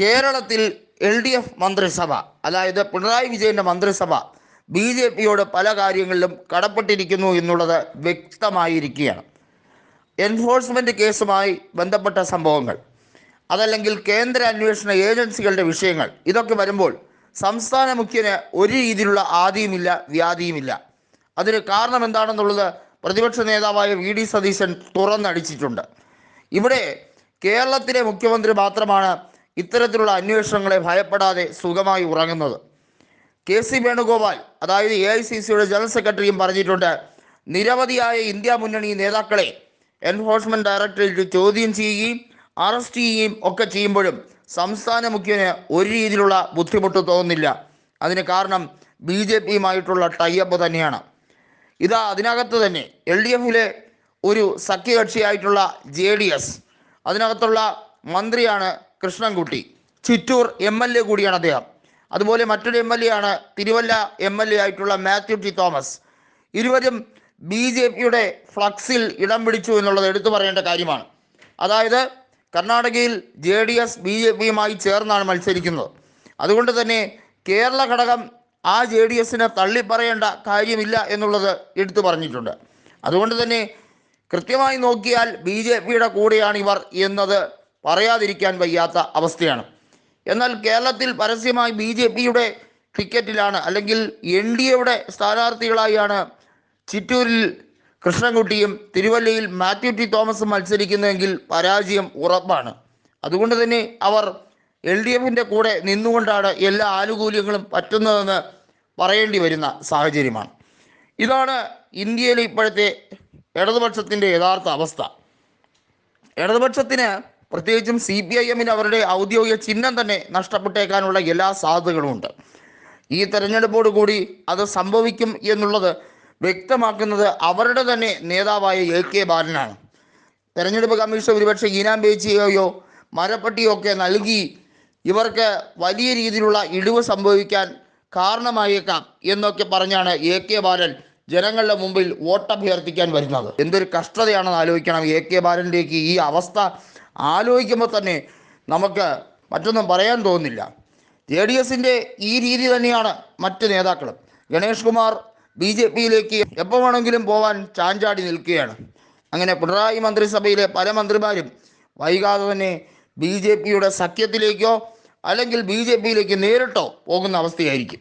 കേരളത്തിൽ L D F മന്ത്രിസഭ അതായത് പിണറായി വിജയന്റെ മന്ത്രിസഭ ബി ജെ പിയോട് പല കാര്യങ്ങളിലും കടപ്പെട്ടിരിക്കുന്നു എന്നുള്ളത് വ്യക്തമായിരിക്കുകയാണ്. എൻഫോഴ്സ്മെന്റ് കേസുമായി ബന്ധപ്പെട്ട സംഭവങ്ങൾ അതല്ലെങ്കിൽ കേന്ദ്ര അന്വേഷണ ഏജൻസികളുടെ വിഷയങ്ങൾ ഇതൊക്കെ വരുമ്പോൾ സംസ്ഥാന മുഖ്യന് ഒരു രീതിയിലുള്ള ആദിയുമില്ല വ്യാധിയുമില്ല. അതിന് കാരണം എന്താണെന്നുള്ളത് പ്രതിപക്ഷ നേതാവായ വി ഡി സതീശൻ തുറന്നടിച്ചിട്ടുണ്ട്. ഇവിടെ കേരളത്തിലെ മുഖ്യമന്ത്രി മാത്രമാണ് ഇത്തരത്തിലുള്ള അന്വേഷണങ്ങളെ ഭയപ്പെടാതെ സുഖമായി ഉറങ്ങുന്നത്. കെ സി വേണുഗോപാൽ അതായത് എ ഐ സി സിയുടെ ജനറൽ സെക്രട്ടറിയും പറഞ്ഞിട്ടുണ്ട് നിരവധിയായ ഇന്ത്യ മുന്നണി നേതാക്കളെ എൻഫോഴ്സ്മെന്റ് ഡയറക്ടറേറ്റ് ചോദ്യം ചെയ്യുകയും അറസ്റ്റ് ചെയ്യുകയും ഒക്കെ ചെയ്യുമ്പോഴും സംസ്ഥാന മുഖ്യന് ഒരു രീതിയിലുള്ള ബുദ്ധിമുട്ട് തോന്നുന്നില്ല. അതിന് കാരണം ബി ജെ പിയുമായിട്ടുള്ള ടൈപ്പ് തന്നെയാണ്. ഇതാ അതിനകത്ത് തന്നെ എൽ ഡി എഫിലെ ഒരു സഖ്യകക്ഷിയായിട്ടുള്ള ജെ ഡി എസ് അതിനകത്തുള്ള മന്ത്രിയാണ് Krishnankutty. Chittur M L A കൂടിയാണ് അദ്ദേഹം. അതുപോലെ മറ്റൊരു എം എൽ എ ആണ് തിരുവല്ല എം എൽ എ ആയിട്ടുള്ള മാത്യു ടി തോമസ്. ഇരുവരും ബി ജെ പിയുടെ ഫ്ലക്സിൽ ഇടം പിടിച്ചു എന്നുള്ളത് എടുത്തു പറയേണ്ട കാര്യമാണ്. അതായത് കർണാടകയിൽ J D S B J പിയുമായി ചേർന്നാണ് മത്സരിക്കുന്നത്. അതുകൊണ്ട് തന്നെ കേരള ഘടകം ആ ജെ ഡി എസിനെ തള്ളിപ്പറയേണ്ട കാര്യമില്ല എന്നുള്ളത് എടുത്തു പറഞ്ഞിട്ടുണ്ട്. അതുകൊണ്ട് തന്നെ കൃത്യമായി നോക്കിയാൽ ബി ജെ പിയുടെ കൂടെയാണ് ഇവർ എന്നത് പറയാതിരിക്കാൻ വയ്യാത്ത അവസ്ഥയാണ്. എന്നാൽ കേരളത്തിൽ പരസ്യമായി ബി ജെ പിയുടെ ടിക്കറ്റിലാണ് അല്ലെങ്കിൽ എൻ ഡി എയുടെ സ്ഥാനാർത്ഥികളായാണ് ചിറ്റൂരിൽ കൃഷ്ണൻകുട്ടിയും തിരുവല്ലയിൽ മാത്യു ടി തോമസും മത്സരിക്കുന്നതെങ്കിൽ പരാജയം ഉറപ്പാണ്. അതുകൊണ്ട് തന്നെ അവർ എൽ ഡി എഫിന്റെ കൂടെ നിന്നുകൊണ്ടാണ് എല്ലാ ആനുകൂല്യങ്ങളും പറ്റുന്നതെന്ന് പറയേണ്ടി വരുന്ന സാഹചര്യമാണ്. ഇതാണ് ഇന്ത്യയിലെ ഇപ്പോഴത്തെ ഇടതുപക്ഷത്തിന്റെ യഥാർത്ഥ അവസ്ഥ. ഇടതുപക്ഷത്തിന് പ്രത്യേകിച്ചും സി പി ഐ എമ്മിന് അവരുടെ ഔദ്യോഗിക ചിഹ്നം തന്നെ നഷ്ടപ്പെട്ടേക്കാനുള്ള എല്ലാ സാധ്യതകളുമുണ്ട് ഈ തെരഞ്ഞെടുപ്പോട് കൂടി അത് സംഭവിക്കും എന്നുള്ളത് വ്യക്തമാക്കുന്നത് അവരുടെ തന്നെ നേതാവായ എ കെ ബാലനാണ്. തെരഞ്ഞെടുപ്പ് കമ്മീഷൻ ഒരുപക്ഷെ ഈനാം പേച്ചിയോയോ മരപ്പട്ടിയോ ഒക്കെ നൽകി ഇവർക്ക് വലിയ രീതിയിലുള്ള ഇടിവ് സംഭവിക്കാൻ കാരണമായേക്കാം എന്നൊക്കെ പറഞ്ഞാണ് എ കെ ബാലൻ ജനങ്ങളുടെ മുമ്പിൽ വോട്ടഭ്യർത്ഥിക്കാൻ വരുന്നത്. എന്തൊരു കഷ്ടതയാണെന്ന് ആലോചിക്കണം എ കെ ബാലന്റെ ഈ അവസ്ഥ ആലോചിക്കുമ്പോൾ തന്നെ നമുക്ക് മറ്റൊന്നും പറയാൻ തോന്നുന്നില്ല ജെ ഡി എസിന്റെ ഈ രീതി തന്നെയാണ് മറ്റ് നേതാക്കളും. ഗണേഷ് കുമാർ ബി ജെ പിയിലേക്ക് എപ്പോൾ വേണമെങ്കിലും പോവാൻ ചാഞ്ചാടി നിൽക്കുകയാണ്. അങ്ങനെ പിണറായി മന്ത്രിസഭയിലെ പല മന്ത്രിമാരും വൈകാതെ തന്നെ ബി ജെ പിയുടെ സഖ്യത്തിലേക്കോ അല്ലെങ്കിൽ ബി ജെ പിയിലേക്ക് നേരിട്ടോ പോകുന്ന അവസ്ഥയായിരിക്കും.